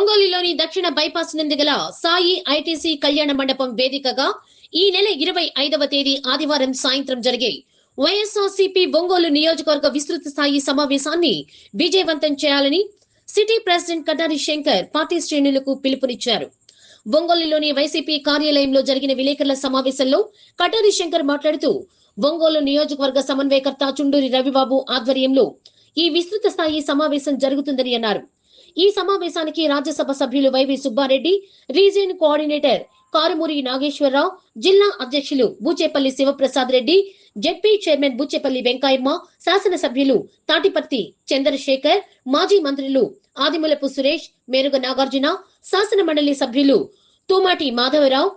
ఒంగోలులోని దక్షిణ బైపాస్ నుండి గల సాయి ఐటీసీ కళ్యాణ మండపం వేదికగా ఈ నెల ఇరవై ఐదవ తేదీ ఆదివారం సాయంత్రం జరిగే వైఎస్ఆర్సీపీ ఒంగోలు నియోజకవర్గ విస్తృత స్థాయి సమావేశాన్ని విజయవంతం చేయాలని city president Katari Shankar party శ్రేణులకు పిలుపునిచ్చారు. ఒంగోలులోని వైసీపీ కార్యాలయంలో జరిగిన విలేకరుల సమావేశంలో కటారి శంకర్ మాట్లాడుతూ ఒంగోలు నియోజకవర్గ సమన్వయకర్త చుండూరి రవిబాబు ఆధ్వర్యంలో ఈ విస్తృత స్థాయి సమావేశం జరుగుతుందని అన్నారు. ఈ సమావేశానికి రాజ్యసభ సభ్యులు YV Subba Reddy region coordinator Karumuri Nageswara Rao జిల్లా అధ్యక్షులు బూచేపల్లి శివప్రసాద్ రెడ్డి జెడ్పీ చైర్మన్ బూచేపల్లి వెంకయ్యమ్మ శాసనసభ్యులు తాటిపర్తి చంద్రశేఖర్ మాజీ మంత్రులు ఆదిమూలపు సురేష్ మేరుగ నాగార్జున శాసన మండలి సభ్యులు తూమాటి మాధవరావు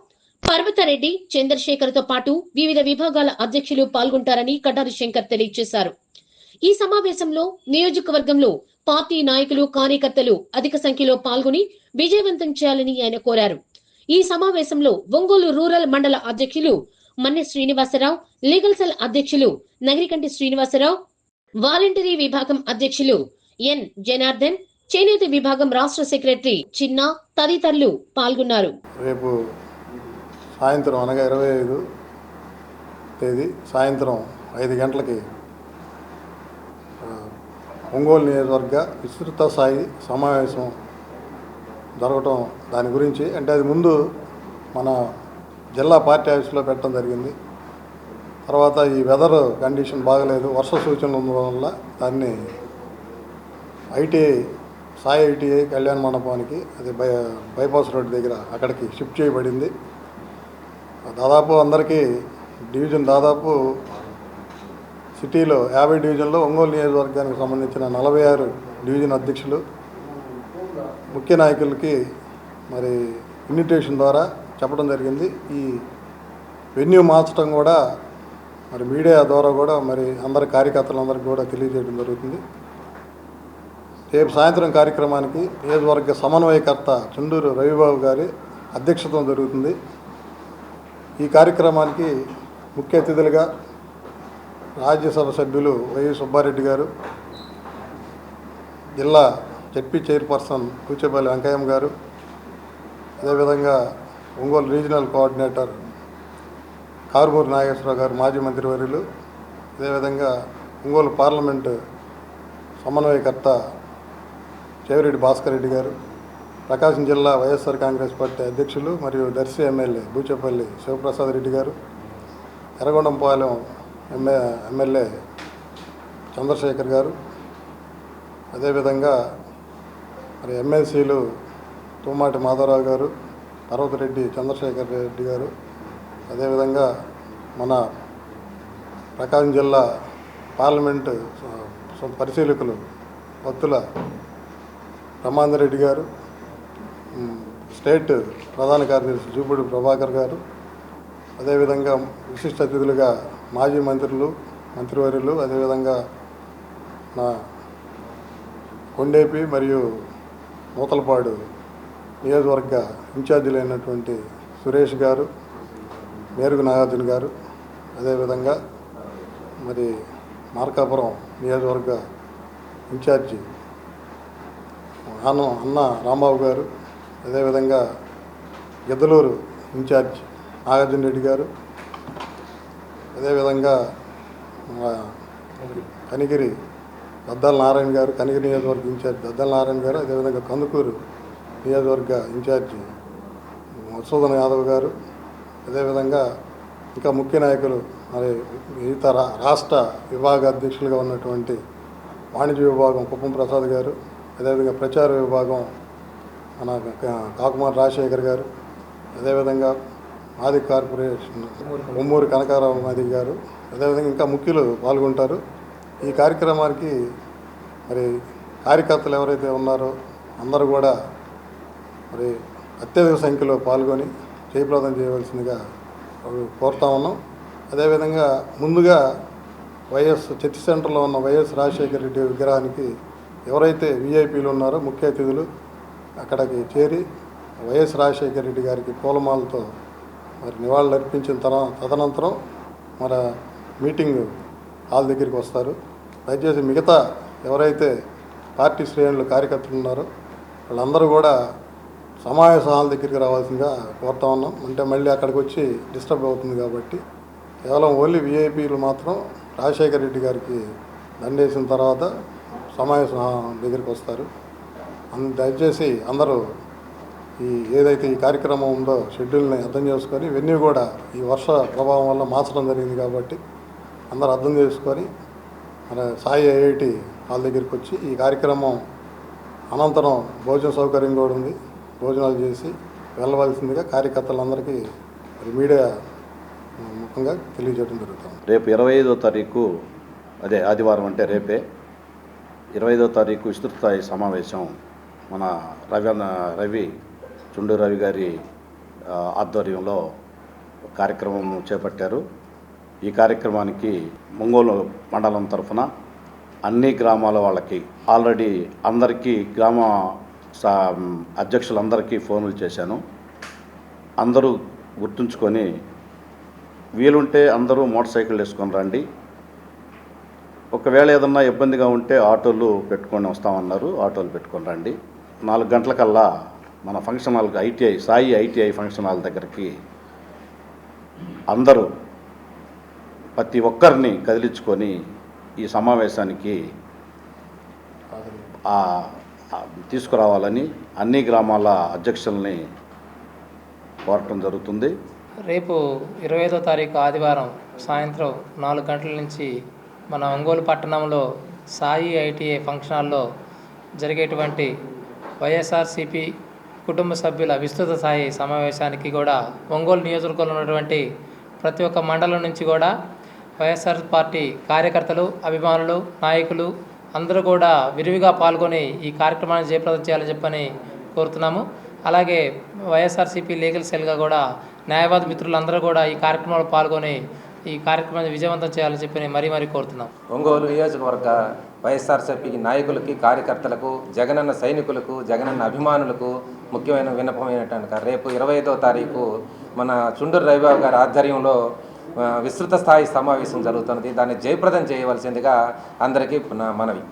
పర్వతరెడ్డి చంద్రశేఖర్తో పాటు వివిధ విభాగాల అధ్యక్షులు పాల్గొంటారని కటారి శంకర్ తెలియజేశారు. ఈ సమావేశంలో నియోజకవర్గంలో పార్టీ నాయకులు కార్యకర్తలు అధిక సంఖ్యలో పాల్గొని విజయవంతం చేయాలని ఆయన కోరారు. ఈ సమావేశంలో ఒంగోలు రూరల్ మండల అధ్యక్షులు మన్నె శ్రీనివాసరావు లీగల్ సెల్ అధ్యక్షులు నగరికంటి శ్రీనివాసరావు వాలంటరీ విభాగం అధ్యక్షులు ఎన్. జనార్దన్ చేనేత విభాగం రాష్ట్ర సెక్రటరీ చిన్న తదితరులు పాల్గొన్నారు. రేపు సాయంత్రం అనగా ఇరవై ఐదు తేదీ సాయంత్రం ఐదు గంటలకి ఒంగోలు నియోజకవర్గ విస్తృత స్థాయి సమావేశం జరగటం దాని గురించి అంటే అది ముందు మన జిల్లా పార్టీ ఆఫీస్లో పెట్టడం జరిగింది. తర్వాత ఈ వెదర్ కండిషన్ బాగలేదు వర్ష సూచనలు ఉండడం వల్ల దాన్ని ఐటీఐ సాయి ఐటీఐ కళ్యాణ మండపానికి అది బై బైపాస్ రోడ్ దగ్గర అక్కడికి షిఫ్ట్ చేయబడింది. దాదాపు అందరికీ డివిజన్ దాదాపు సిటీలో యాభై డివిజన్లో ఒంగోలు నియోజకవర్గానికి సంబంధించిన నలభై ఆరు డివిజన్ అధ్యక్షులు ముఖ్య నాయకులకి మరి ఇన్విటేషన్ ద్వారా చెప్పడం జరిగింది. ఈ వెన్యూ మార్చడం కూడా మరి మీడియా ద్వారా కూడా మరి అందరి కార్యకర్తలందరికీ కూడా తెలియజేయడం జరుగుతుంది. రేపు సాయంత్రం కార్యక్రమానికి నియోజకవర్గ సమన్వయకర్త చుండూరు రవిబాబు గారి అధ్యక్షత జరుగుతుంది. ఈ కార్యక్రమానికి ముఖ్య అతిథులుగా రాజ్యసభ సభ్యులు వై సుబ్బారెడ్డి గారు జిల్లా జడ్పీ చైర్పర్సన్ కూచేపల్లి వెంకయ్యం గారు అదేవిధంగా ఒంగోలు రీజనల్ కోఆర్డినేటర్ కారుమూరి నాగేశ్వరరావు గారు మాజీ మంత్రివర్యులు అదేవిధంగా ఒంగోలు పార్లమెంటు సమన్వయకర్త చేవిరెడ్డి భాస్కర్ రెడ్డి గారు ప్రకాశం జిల్లా వైఎస్ఆర్ కాంగ్రెస్ పార్టీ అధ్యక్షులు మరియు దర్శి ఎమ్మెల్యే బూచేపల్లి శివప్రసాద్ రెడ్డి గారు ఎర్రగొండంపాలెం ఎమ్మె ఎమ్మెల్యే చంద్రశేఖర్ గారు. అదేవిధంగా మరి ఎమ్మెల్సీలు తుమ్మాటి మాధవరావు గారు పర్వతరెడ్డి చంద్రశేఖర్ రెడ్డి గారు. అదేవిధంగా మన ప్రకాశం జిల్లా పార్లమెంటు పరిశీలకులు భక్తుల బ్రహ్మాందరెడ్డి గారు స్టేట్ ప్రధాన కార్యదర్శి జూపూడి ప్రభాకర్ గారు. అదేవిధంగా విశిష్ట అతిథులుగా మాజీ మంత్రులు మంత్రివర్యులు అదేవిధంగా నా కొండేపి మరియు మూతలపాడు నియోజకవర్గ ఇన్ఛార్జీలైనటువంటి సురేష్ గారు మేరుగు నాగార్జున గారు అదేవిధంగా మరి మార్కాపురం నియోజకవర్గ ఇన్ఛార్జి అన్న అన్న రాంబాబు గారు అదేవిధంగా గిద్దలూరు ఇన్ఛార్జ్ నాగార్జున రెడ్డి గారు అదేవిధంగా కనిగిరి. దద్దాల నారాయణ గారు కనిగిరి నియోజకవర్గ ఇన్ఛార్జ్ దద్దాల నారాయణ గారు అదేవిధంగా కందుకూరు నియోజకవర్గ ఇన్ఛార్జి మధుసూదన్ యాదవ్ గారు అదేవిధంగా ఇంకా ముఖ్య నాయకులు మరి మిగతా రా రాష్ట్ర విభాగ అధ్యక్షులుగా ఉన్నటువంటి వాణిజ్య విభాగం కుప్పం ప్రసాద్ గారు అదేవిధంగా ప్రచార విభాగం మన కాకుమార్ రాజశేఖర్ గారు అదేవిధంగా మాది కార్పొరేషన్ ఉమ్మూరి కనకారావు మాది గారు. అదేవిధంగా ఇంకా ముఖ్యులు పాల్గొంటారు. ఈ కార్యక్రమానికి మరి కార్యకర్తలు ఎవరైతే ఉన్నారో అందరూ కూడా మరి అత్యధిక సంఖ్యలో పాల్గొని జయప్రదం చేయవలసిందిగా కోరుతా ఉన్నాం. అదేవిధంగా ముందుగా వైఎస్ చర్చి సెంటర్లో ఉన్న వైఎస్ రాజశేఖర రెడ్డి విగ్రహానికి ఎవరైతే విఐపీలు ఉన్నారో ముఖ్య అతిథులు అక్కడికి చేరి వైఎస్ రాజశేఖర రెడ్డి గారికి పూలమాలతో మరి నివాళులు అర్పించిన తర్వాత తదనంతరం మన మీటింగ్ హాల్ దగ్గరికి వస్తారు. దయచేసి మిగతా ఎవరైతే పార్టీ శ్రేణులు కార్యకర్తలు ఉన్నారో వాళ్ళందరూ కూడా సమావేశ హాల్ దగ్గరికి రావాల్సిందిగా కోరుతా ఉన్నాం. అంటే మళ్ళీ అక్కడికి వచ్చి డిస్టర్బ్ అవుతుంది కాబట్టి కేవలం ఓన్లీ విఐపీలు మాత్రం రాజశేఖర రెడ్డి గారికి దండేసిన తర్వాత సమావేశం దగ్గరికి వస్తారు. అందు దయచేసి అందరూ ఈ ఏదైతే ఈ కార్యక్రమం ఉందో షెడ్యూల్ని అర్థం చేసుకొని ఇవన్నీ కూడా ఈ వర్ష ప్రభావం వల్ల మార్చడం జరిగింది కాబట్టి అందరూ అర్థం చేసుకొని మన సాయి ఐఐటి వాళ్ళ దగ్గరికి వచ్చి ఈ కార్యక్రమం అనంతరం భోజన సౌకర్యం కూడా ఉంది. భోజనాలు చేసి వెళ్ళవలసిందిగా కార్యకర్తలందరికీ మరి మీడియా ముఖంగా తెలియజేయడం జరుగుతుంది. రేపు ఇరవై ఐదో తారీఖు అదే ఆదివారం అంటే రేపే ఇరవై ఐదో తారీఖు విస్తృత స్థాయి సమావేశం మన రవి రవి చుండూరు రవి గారి ఆధ్వర్యంలో కార్యక్రమం చేపట్టారు. ఈ కార్యక్రమానికి ముంగోలు మండలం తరఫున అన్ని గ్రామాల వాళ్ళకి ఆల్రెడీ అందరికీ గ్రామ సా- అధ్యక్షులందరికీ ఫోన్లు చేశాను. అందరూ గుర్తుంచుకొని వీలుంటే అందరూ మోటార్ సైకిల్ వేసుకొని రండి. ఒకవేళ ఏదన్నా ఇబ్బందిగా ఉంటే ఆటోలు పెట్టుకొని వస్తామన్నారు. ఆటోలు పెట్టుకొని రండి. నాలుగు గంటలకల్లా మన ఫంక్షన్ హాల్కి ITI Sai ITI function hall దగ్గరికి అందరూ ప్రతి ఒక్కరిని కదిలించుకొని ఈ సమావేశానికి తీసుకురావాలని అన్ని గ్రామాల అధ్యక్షుల్ని కోరటం జరుగుతుంది. రేపు ఇరవై ఐదో తారీఖు ఆదివారం సాయంత్రం నాలుగు గంటల నుంచి మన ఒంగోలు పట్టణంలో సాయి ఐటీఐ ఫంక్షన్ హాల్లో జరిగేటువంటి వైఎస్ఆర్సిపి కుటుంబ సభ్యుల విస్తృత స్థాయి సమావేశానికి కూడా ఒంగోలు నియోజకవర్గంలో ఉన్నటువంటి ప్రతి ఒక్క మండలం నుంచి కూడా వైఎస్ఆర్ పార్టీ కార్యకర్తలు అభిమానులు నాయకులు అందరూ కూడా విరివిగా పాల్గొని ఈ కార్యక్రమాన్ని జయప్రదం చేయాలని చెప్పని కోరుతున్నాము. అలాగే వైఎస్ఆర్సీపీ లీగల్ సెల్గా కూడా న్యాయవాద మిత్రులందరూ కూడా ఈ కార్యక్రమంలో పాల్గొని ఈ కార్యక్రమాన్ని విజయవంతం చేయాలని చెప్పి మరీ మరీ కోరుతున్నాం. ఒంగోలు నియోజకవర్గ వైఎస్ఆర్సీపీ నాయకులకి కార్యకర్తలకు జగనన్న సైనికులకు జగనన్న అభిమానులకు ముఖ్యమైన విన్నపం ఏంటంటే రేపు ఇరవై ఐదో తారీఖు మన చుండూరు రవిబాబు గారి ఆధ్వర్యంలో విస్తృత స్థాయి సమావేశం జరుగుతున్నది. దాన్ని జయప్రదం చేయవలసిందిగా అందరికీ మనవి.